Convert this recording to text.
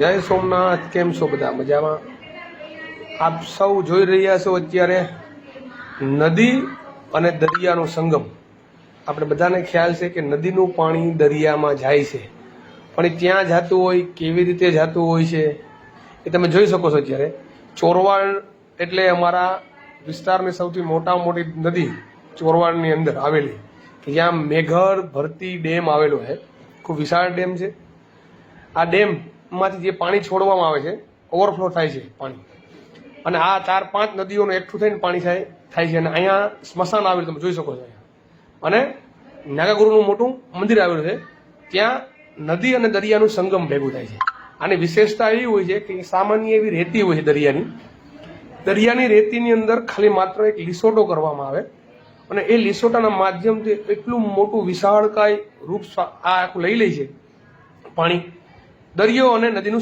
જય સોમનાથ, કેમ છો બધા? મજામાં? આપ સૌ જોઈ રહ્યા છો અત્યારે નદી અને દરિયાનો સંગમ. આપણે બધાને ખ્યાલ છે કે નદીનું પાણી દરિયામાં જાય છે. પણ એ ત્યાં જતું હોય, કેવી રીતે જતું હોય છે, એ તમે જોઈ શકો છો અત્યારે. ચોરવાડ એટલે અમારા વિસ્તારની સૌથી મોટામાં મોટી નદી ચોરવાડની અંદર આવેલી. કે જ્યાં મેઘર ભરતી ડેમ આવેલો છે. ખૂબ વિશાળ ડેમ છે. આ ડેમમાંથી જે પાણી છોડવામાં આવે છે ઓવરફ્લો થાય છે પાણી. અને આ ચાર પાંચ નદીઓનું એકઠું થઈને પાણી થાય થાય છે. અને અહીંયા સ્મશાન આવેલું તમે જોઈ શકો છો અને નાગાગુરુનું મોટું મંદિર આવેલું છે. ત્યાં નદી અને દરિયાનું સંગમ ભેગું થાય છે. આની વિશેષતા એવી હોય છે કે સામાન્ય એવી રેતી હોય છે દરિયાની. દરિયાની રેતીની અંદર ખાલી માત્ર એક લીસોટો કરવામાં આવે. અને એ લીસોટાના માધ્યમથી એટલું મોટું વિશાળકાય રૂપ આ આખું લઈ લે છે પાણી. દરિયો અને નદીનું